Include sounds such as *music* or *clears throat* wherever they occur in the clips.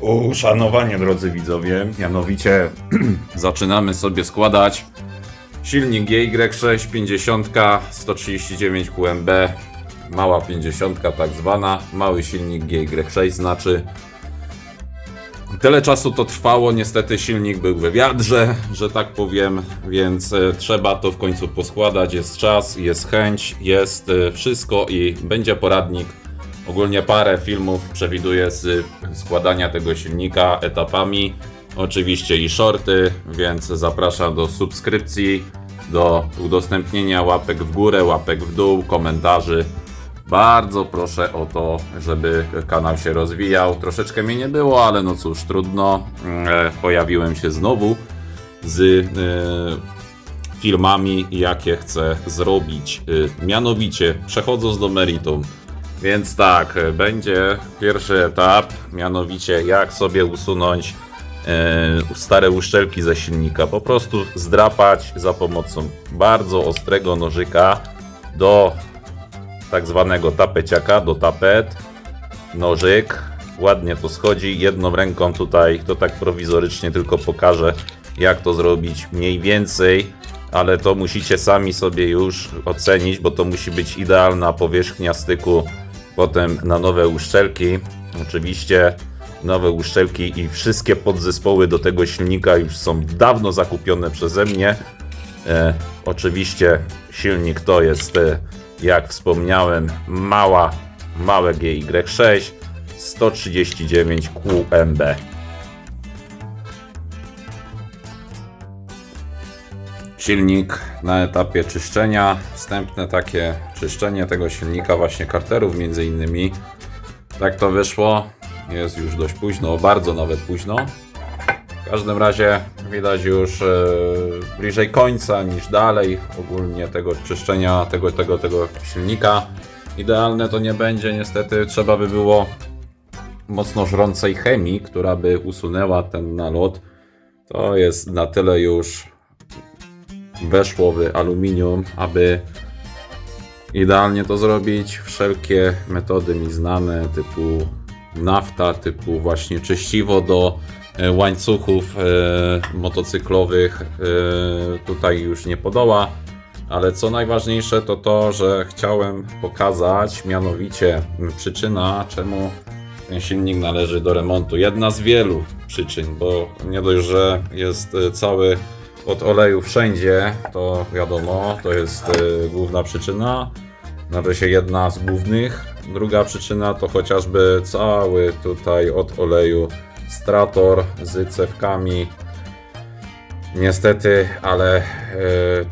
Uszanowanie, drodzy widzowie, mianowicie *clears throat* zaczynamy sobie składać silnik GY6 50 139 QMB, mała 50 tak zwana, mały silnik GY6 znaczy. Tyle czasu to trwało, niestety silnik był we wiadrze, że tak powiem, więc e, trzeba to w końcu poskładać, jest czas, jest chęć, jest e, wszystko i będzie poradnik Ogólnie parę filmów przewiduję z składania tego silnika etapami. Oczywiście i shorty, więc zapraszam do subskrypcji, do udostępnienia łapek w górę, łapek w dół, komentarzy. Bardzo proszę o to, żeby kanał się rozwijał. Troszeczkę mnie nie było, ale no cóż, trudno. E, Pojawiłem się znowu z e, filmami, jakie chcę zrobić. E, Mianowicie, przechodząc do meritum. Więc tak, będzie pierwszy etap, mianowicie jak sobie usunąć e, stare uszczelki ze silnika. Po prostu zdrapać za pomocą bardzo ostrego nożyka do tak zwanego tapeciaka, do tapet, nożyk. Ładnie to schodzi. Jedną ręką tutaj, to tak prowizorycznie tylko pokażę, jak to zrobić mniej więcej, ale to musicie sami sobie już ocenić, bo to musi być idealna powierzchnia styku potem na nowe uszczelki. Oczywiście nowe uszczelki i wszystkie podzespoły do tego silnika już są dawno zakupione przeze mnie. E, oczywiście silnik to jest, e, jak wspomniałem, mała, małe GY6 139 QMB. Silnik na etapie czyszczenia. Wstępne takie czyszczenie tego silnika, właśnie karterów między innymi. Tak to wyszło. Jest już dość późno, bardzo nawet późno. W każdym razie widać już e, bliżej końca niż dalej ogólnie tego czyszczenia tego, tego, tego silnika. Idealne to nie będzie, niestety trzeba by było mocno żrącej chemii, która by usunęła ten nalot. To jest na tyle już weszło w aluminium, aby idealnie to zrobić. Wszelkie metody mi znane, typu nafta, typu właśnie czyściwo do e, łańcuchów e, motocyklowych e, tutaj już nie podoła. Ale co najważniejsze to to, że chciałem pokazać mianowicie przyczyna, czemu ten silnik należy do remontu. Jedna z wielu przyczyn, bo nie dość, że jest cały od oleju wszędzie, to wiadomo, to jest y, główna przyczyna. Znaczy się jedna z głównych. Druga przyczyna to chociażby cały tutaj od oleju strator z cewkami. Niestety, ale y,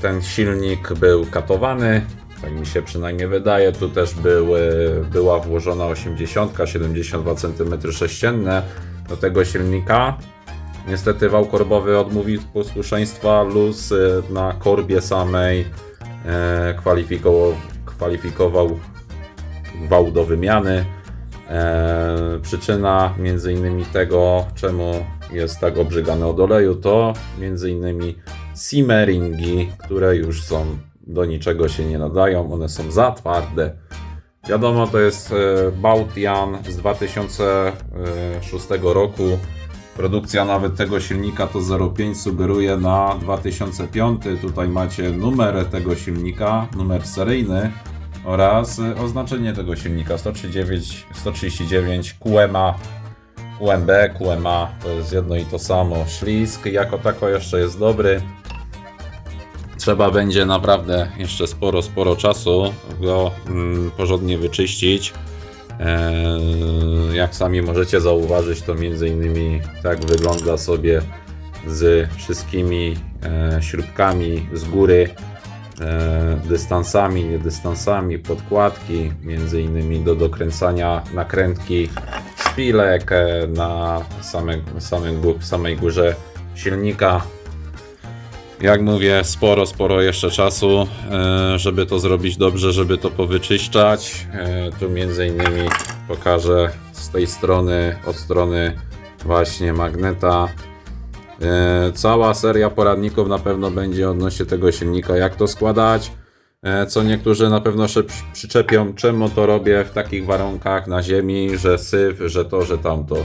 ten silnik był katowany. Tak mi się przynajmniej wydaje. Tu też był, y, była włożona 80, 72 cm3 do tego silnika. Niestety wał korbowy odmówił posłuszeństwa, luz y, na korbie samej e, kwalifikował, kwalifikował wał do wymiany. E, przyczyna między innymi tego, czemu jest tak obrzygany od oleju, to między innymi simmeringi, które już są do niczego się nie nadają, one są za twarde. Wiadomo, to jest e, Bautian z 2006 roku. Produkcja nawet tego silnika to 0,5 sugeruje na 2005. Tutaj macie numer tego silnika, numer seryjny oraz oznaczenie tego silnika 139, 139 QMA. QMB, QMA to jest jedno i to samo. Ślisk jako tako jeszcze jest dobry. Trzeba będzie naprawdę jeszcze sporo, sporo czasu go mm, porządnie wyczyścić. Eee, Jak sami możecie zauważyć, to między innymi tak wygląda sobie z wszystkimi e, śrubkami z góry, e, dystansami, niedystansami, podkładki, między innymi do dokręcania nakrętki szpilek e, na samej, samej górze silnika. Jak mówię, sporo, sporo jeszcze czasu, e, żeby to zrobić dobrze, żeby to powyczyszczać. E, Tu między innymi pokażę z tej strony, od strony właśnie magneta. E, Cała seria poradników na pewno będzie odnośnie tego silnika, jak to składać. Co niektórzy na pewno się przy- przyczepią, czemu to robię w takich warunkach na ziemi, że syf, że to, że tamto.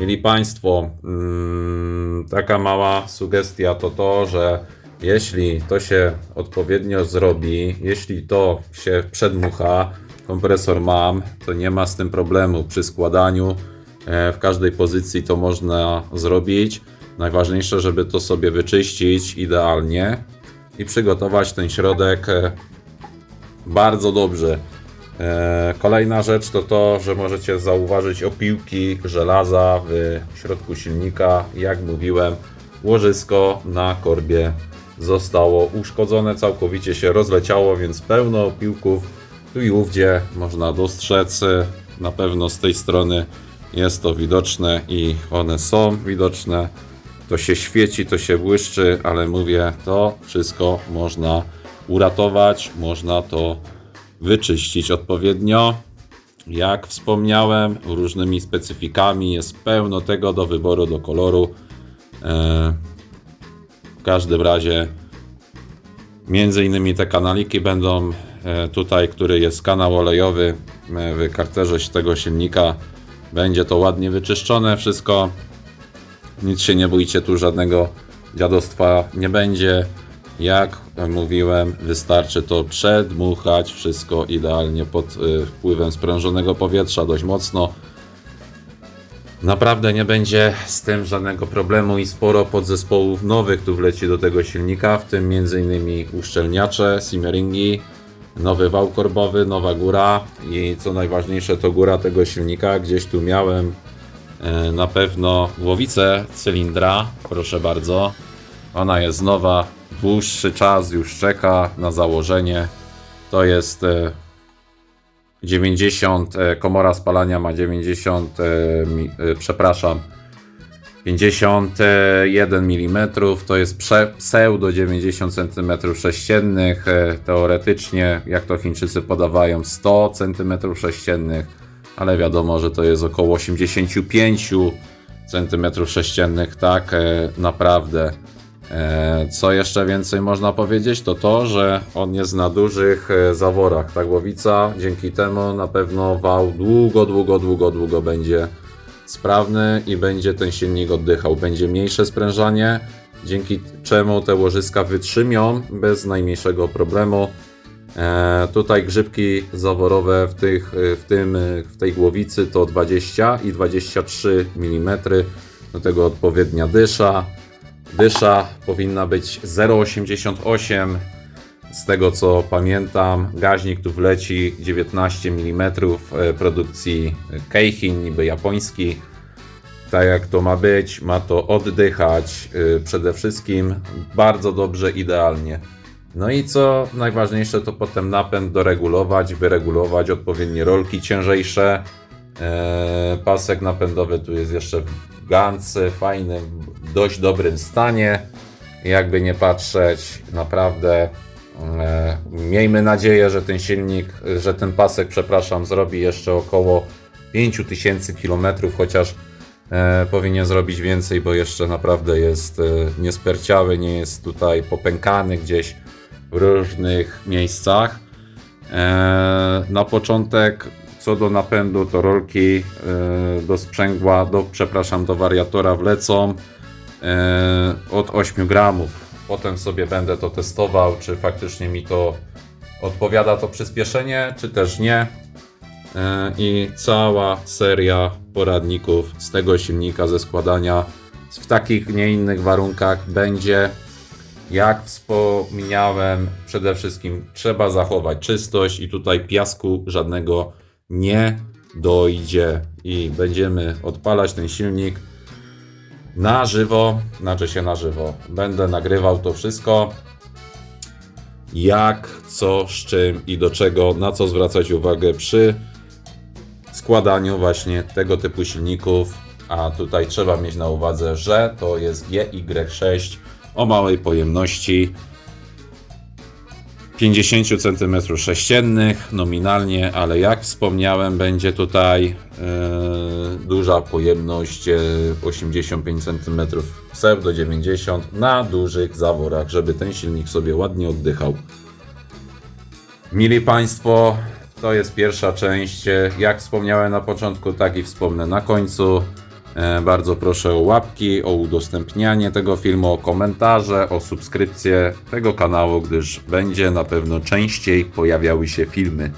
Mieli Państwo, mm, taka mała sugestia to to, że jeśli to się odpowiednio zrobi, jeśli to się przedmucha, kompresor mam, to nie ma z tym problemu przy składaniu. e, W każdej pozycji to można zrobić. Najważniejsze, żeby to sobie wyczyścić idealnie i przygotować ten środek e, bardzo dobrze. E, Kolejna rzecz to to, że możecie zauważyć opiłki żelaza w środku silnika. Jak mówiłem, łożysko na korbie zostało uszkodzone, całkowicie się rozleciało, więc pełno opiłków tu i ówdzie można dostrzec. Na pewno z tej strony jest to widoczne i one są widoczne. To się świeci, to się błyszczy, ale mówię, to wszystko można uratować, można to wyczyścić odpowiednio. Jak wspomniałem, różnymi specyfikami jest pełno tego do wyboru, do koloru. E, W każdym razie, między innymi te kanaliki będą e, tutaj, który jest kanał olejowy e, w karterze tego silnika. Będzie to ładnie wyczyszczone wszystko. Nic się nie bójcie, tu żadnego dziadostwa nie będzie. Jak mówiłem, wystarczy to przedmuchać wszystko idealnie pod y, wpływem sprężonego powietrza dość mocno. Naprawdę nie będzie z tym żadnego problemu i sporo podzespołów nowych tu wleci do tego silnika, w tym m.in. uszczelniacze, simmeringi, nowy wał korbowy, nowa góra i co najważniejsze to góra tego silnika. Gdzieś tu miałem e, na pewno głowicę cylindra, proszę bardzo. Ona jest nowa, dłuższy czas już czeka na założenie. To jest e, 90, e, komora spalania ma 90, e, e, przepraszam, 51 mm, to jest pseudo 90 cm sześciennych, e, teoretycznie, jak to Chińczycy podawają, 100 cm sześciennych, ale wiadomo, że to jest około 85 cm sześciennych, tak e, naprawdę. E, Co jeszcze więcej można powiedzieć, to to, że on jest na dużych e, zaworach. Ta głowica dzięki temu na pewno wał długo, długo, długo, długo będzie sprawny i będzie ten silnik oddychał. Będzie mniejsze sprężanie, dzięki czemu te łożyska wytrzymią bez najmniejszego problemu. E, tutaj grzybki zaworowe w, tych, e, w, tym, w tej głowicy to 20 i 23 mm. Do tego odpowiednia dysza. Dysza powinna być 0,88 z tego co pamiętam. Gaźnik tu wleci 19 mm e, produkcji Keihin, niby japoński. Tak jak to ma być, ma to oddychać e, przede wszystkim bardzo dobrze, idealnie. No i co najważniejsze, to potem napęd doregulować, wyregulować odpowiednie rolki ciężejsze. E, pasek napędowy tu jest jeszcze w gance, fajny, dość dobrym stanie. Jakby nie patrzeć, naprawdę e, miejmy nadzieję, że ten silnik, że ten pasek, przepraszam, zrobi jeszcze około 5000 km, chociaż e, powinien zrobić więcej, bo jeszcze naprawdę jest e, niesperciały, nie jest tutaj popękany gdzieś w różnych miejscach. E, na początek co do napędu to rolki e, do sprzęgła, do, przepraszam, do wariatora wlecą od 8 gramów. Potem sobie będę to testował, czy faktycznie mi to odpowiada to przyspieszenie, czy też nie. E, I cała seria poradników z tego silnika ze składania w takich, nie innych warunkach będzie jak wspomniałem, przede wszystkim trzeba zachować czystość i tutaj piasku żadnego nie dojdzie. I będziemy odpalać ten silnik na żywo, znaczy się na żywo. Będę nagrywał to wszystko. Jak, co, z czym i do czego, na co zwracać uwagę przy składaniu właśnie tego typu silników. A tutaj trzeba mieć na uwadze, że to jest GY6 o małej pojemności 50 cm sześciennych nominalnie, ale jak wspomniałem, będzie tutaj e, duża pojemność e, 85 cm pseudo 90 na dużych zaworach, żeby ten silnik sobie ładnie oddychał. Mili Państwo, to jest pierwsza część. Jak wspomniałem na początku, tak i wspomnę na końcu. E, Bardzo proszę o łapki, o udostępnianie tego filmu, o komentarze, o subskrypcję tego kanału, gdyż będzie na pewno częściej pojawiały się filmy.